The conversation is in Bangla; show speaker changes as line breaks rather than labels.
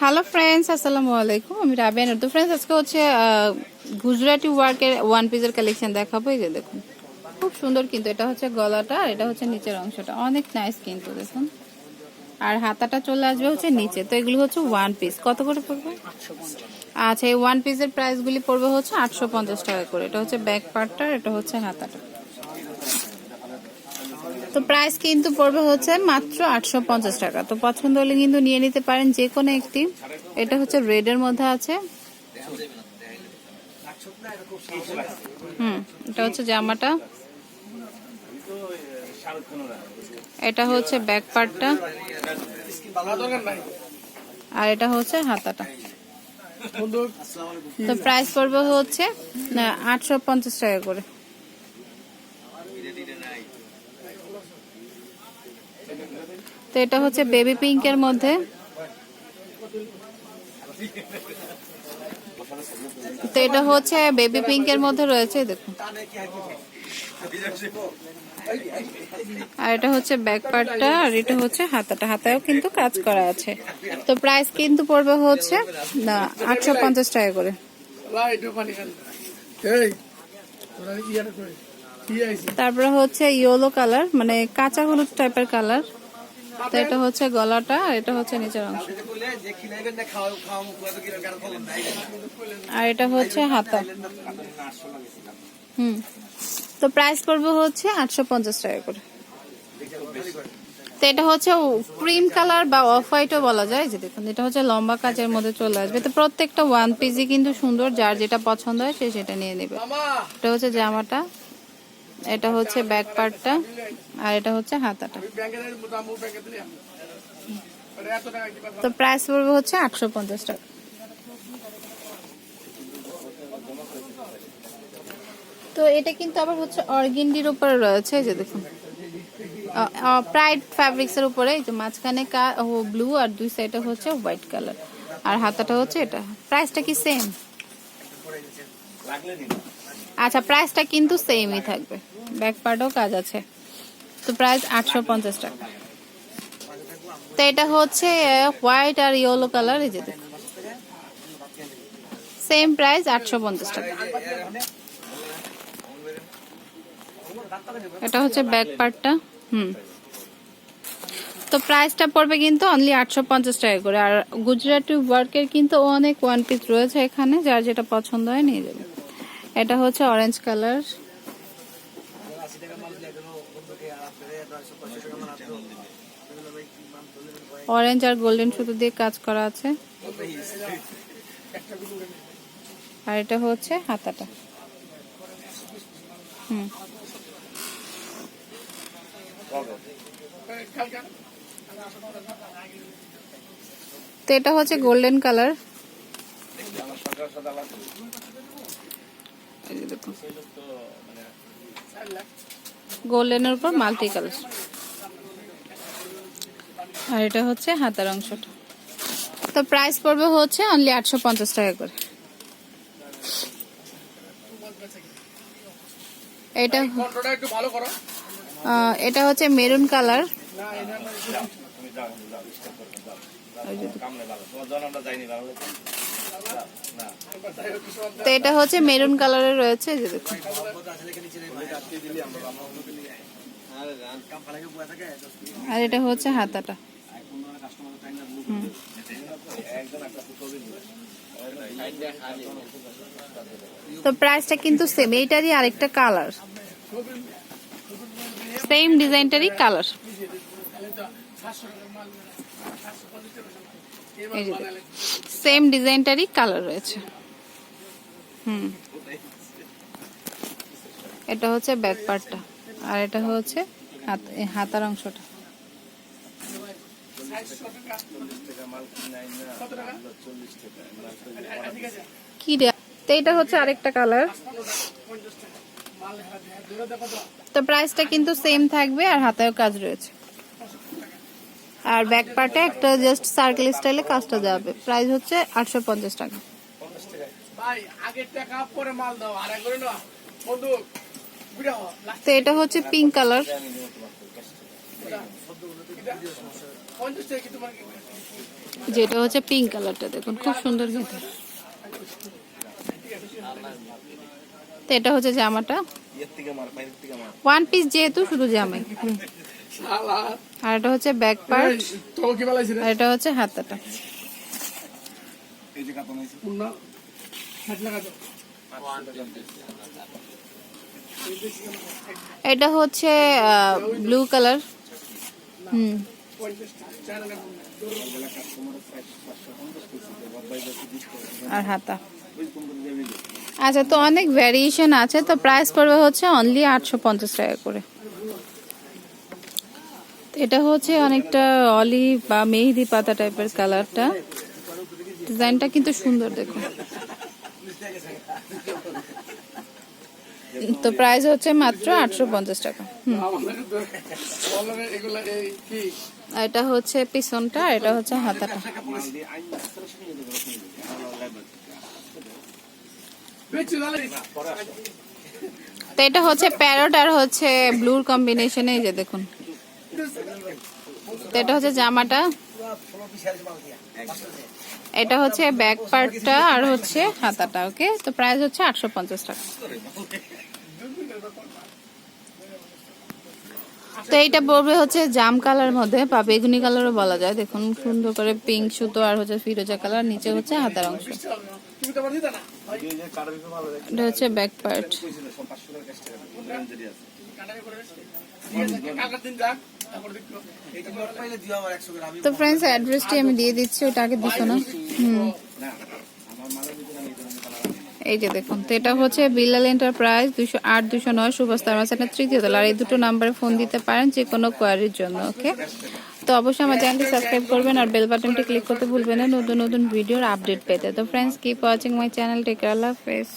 হ্যালো ফ্রেন্ডস আসসালামু আলাইকুম আমি রাবিয়ান তো ফ্রেন্ডস আজকে হচ্ছে গুজরাটি ওয়ার্কের ওয়ান পিসের কালেকশন দেখাবো। এই যে দেখুন, খুব সুন্দর কিন্তু এটা হচ্ছে গলাটা আর এটা হচ্ছে নিচের অংশটা। অনেক নাইস কিন্তু, দেখুন। আর হাতাটা চলে আসবে হচ্ছে নিচে। তো এগুলো হচ্ছে ওয়ান পিস কত করে পড়বে? আচ্ছা এই ওয়ান পিসের প্রাইসগুলি পড়বে হচ্ছে আটশো পঞ্চাশ টাকা করে। এটা হচ্ছে ব্যাক পার্টটা এটা হচ্ছে হাতাটা। তো প্রাইস কিন্তু পড়বে হচ্ছে মাত্র আটশো পঞ্চাশ টাকা। তো পছন্দ হলে কিন্তু নিয়ে নিতে পারেন যে কোনো একটি। এটা হচ্ছে রেড এর মধ্যে আছে। হুম, এটা হচ্ছে জামাটা। এটা হচ্ছে ব্যাক পার্টটা আর এটা হচ্ছে হাতাটা। তো প্রাইস পড়বে হচ্ছে আটশো পঞ্চাশ টাকা করে। তো এটা হচ্ছে বেবি পিঙ্কের মধ্যে। তো এটা হচ্ছে বেবি পিঙ্কের মধ্যে রয়েছে, দেখুন। আর এটা হচ্ছে ব্যাক পার্টটা আর এটা হচ্ছে হাতাটা। হাতায়ও কিন্তু কাজ করা আছে। তো প্রাইস কিন্তু পড়বে হচ্ছে, না, আটশো পঞ্চাশ টাকা করে। তারপরে হচ্ছে ইয়েলো কালার মানে কাঁচা হলুদ টাইপের কালার তো এটা হচ্ছে গলাটা আর এটা হচ্ছে নিচের অংশ। আর এটা হচ্ছে হাতা। হুম। তো প্রাইস পড়বে হচ্ছে আটশো পঞ্চাশ টাকা করে। তো এটা হচ্ছে ক্রিম কালার বা অফ হোয়াইটও বলা যায় যে দেখুন এটা হচ্ছে লম্বা কাজের মধ্যে চলে আসবে। তো প্রত্যেকটা ওয়ান পিসই কিন্তু সুন্দর যার যেটা পছন্দ হয় সে সেটা নিয়ে নেবে। এটা হচ্ছে জামাটা। এটা হচ্ছে ব্যাক পার্টটা আর এটা হচ্ছে হাতাটা। তো প্রাইস পড়বে হচ্ছে আটশো পঞ্চাশ টাকা। তো এটা কিন্তু আবার হচ্ছে অর্গেন্ডির উপরে রয়েছে যে দেখুন। প্রাইড ফ্যাব্রিক্স এর উপরে, এই যে মাঝখানে ব্লু আর দুই সাইডে হচ্ছে হোয়াইট কালার আর হাতাটা হচ্ছে এটা। প্রাইসটা কি সেম আচ্ছা প্রাইসটা কিন্তু সেমই থাকবে। ব্যাক পার্টও কাজ আছে। তো প্রাইস আটশো পঞ্চাশ টাকা। তো এটা হচ্ছে হোয়াইট আর ইয়েলো কালার, এই যে সেম প্রাইস আটশো পঞ্চাশ টাকা। এটা হচ্ছে ব্যাক পার্টটা হুম। তো প্রাইসটা পড়বে কিন্তু অনলি আটশো পঞ্চাশ টাকা করে। আর গুজরাটি ওয়ার্কের কিন্তু অনেক ওয়ান পিস রয়েছে এখানে, যার যেটা পছন্দ হয় নিয়ে যাবে। এটা হচ্ছে অরেঞ্জ কালার অরেঞ্জ আর গোল্ডেন সুতো দিয়ে কাজ করা আছে। আর এটা হচ্ছে হাতাটা। হুম। তো এটা হচ্ছে গোল্ডেন কালার গোল্ডেনের উপর মাল্টি কালার আর এটা হচ্ছে হাতার অংশটা। তো প্রাইস পড়বে হচ্ছে অনলি আটশো পঞ্চাশ টাকা করে। এটা এটা হচ্ছে মেরুন কালার। তো এটা হচ্ছে মেরুন কালারের রয়েছে যে দেখুন। আর এটা হচ্ছে হাতাটা। তো প্রাইসটা কিন্তু সেম এইটারই আরেকটা কালার সেম ডিজাইনটারই কালার সেম ডিজাইনটারই কালার রয়েছে। হুম। এটা হচ্ছে ব্যাক পার্টটা আর এটা হচ্ছে হাত- হাতার অংশটা। কি রে? তো এটা হচ্ছে আরেকটা কালার তো। প্রাইসটা কিন্তু সেম থাকবে আর হাতায়ও কাজ রয়েছে। আর ব্যাক পার্টে একটা জাস্ট সার্কেল স্টাইলে কাজটা যাবে প্রাইস হচ্ছে আটশো পঞ্চাশ টাকা।
ভাই আগের টাকা পরে মাল দাও আর করে না বন্ধু বুড়া হ
তো এটা হচ্ছে পিঙ্ক কালার যেটা হচ্ছে পিঙ্ক কালারটা দেখুন খুব সুন্দর কিন্তু। তো এটা হচ্ছে জামাটা। ওয়ান পিস যেহেতু শুধু জামাই। আর এটা হচ্ছে ব্যাক পার্ট
তো কি বলাইছে রে?
আর এটা হচ্ছে হাতাটা। এটা হচ্ছে ব্লু কালার হুম। আর হাতা। আচ্ছা তো অনেক ভ্যারিয়েশন আছে তো প্রাইস পড়বে হচ্ছে অনলি আটশো পঞ্চাশ টাকা করে। এটা হচ্ছে অনেকটা অলিভ বা মেহেদি পাতা টাইপের কালারটা। ডিজাইনটা কিন্তু সুন্দর দেখুন তো প্রাইস হচ্ছে মাত্র আটশো পঞ্চাশ টাকা। এটা হচ্ছে পিছনটা এটা হচ্ছে হাতাটা। তো এটা হচ্ছে প্যারট আর হচ্ছে ব্লুর কম্বিনেশনে যে দেখুন। এটা হচ্ছে জামাটা। এটা হচ্ছে ব্যাক পার্টটা আর হচ্ছে হাতাটা ওকে তো প্রাইস হচ্ছে আটশো পঞ্চাশ টাকা। তো এইটা পড়বে হচ্ছে জাম কালার মধ্যে, বা বেগুনি কালারও বলা যায়। দেখুন, সুন্দর করে পিঙ্ক সুতো আর হচ্ছে ফিরোজা কালার, নিচে হচ্ছে হাতার অংশ। এটা হচ্ছে ব্যাক পার্ট তো ফ্রেন্ডস অ্যাড্রেসটি আমি দিয়ে দিচ্ছি, ওটা আগে দিছো না? হুম। এই যে দেখুন, তো এটা হচ্ছে বিল্লাল এন্টারপ্রাইজ দুশো আট দুশো নয় সুভাষ মাসানের তৃতীয় তলা আর এই দুটো নাম্বারে ফোন দিতে পারেন যে কোনো কোয়ারির জন্য ওকে তো অবশ্যই আমার চ্যানেলটি সাবস্ক্রাইব করবেন আর বেল বাটনটি ক্লিক করতে ভুলবেন না, নতুন নতুন ভিডিওর আপডেট পেতে। তো friends keep watching my channel take আল্লাহ হাফেজ।